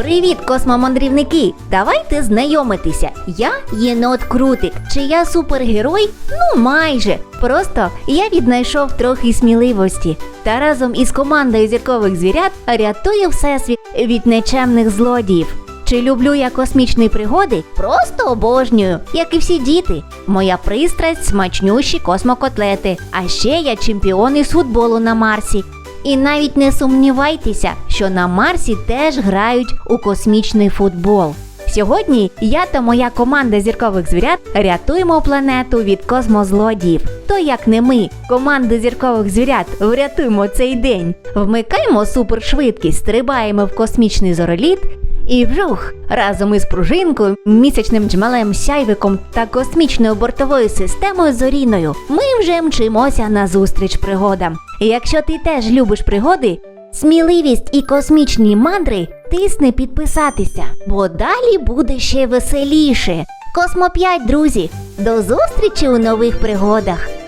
Привіт, космомандрівники! Давайте знайомитися. Я єнот Крутик. Чи я супергерой? Ну, майже. Просто я віднайшов трохи сміливості. Та разом із командою зіркових звірят рятую всесвіт від нечемних злодіїв. Чи люблю я космічні пригоди? Просто обожнюю, як і всі діти. Моя пристрасть смачнющі космокотлети. А ще я чемпіон із футболу на Марсі. І навіть не сумнівайтеся, що на Марсі теж грають у космічний футбол. Сьогодні я та моя команда зіркових звірят рятуємо планету від космозлодіїв. То як не ми, команда зіркових звірят, врятуємо цей день. Вмикаємо супершвидкість, стрибаємо в космічний зороліт і вжух разом із пружинкою, місячним джмелем сяйвиком та космічною бортовою системою зоріною ми вже мчимося на зустріч пригодам. Якщо ти теж любиш пригоди, сміливість і космічні мандри, тисни підписатися, бо далі буде ще веселіше. Космо 5, друзі! До зустрічі у нових пригодах!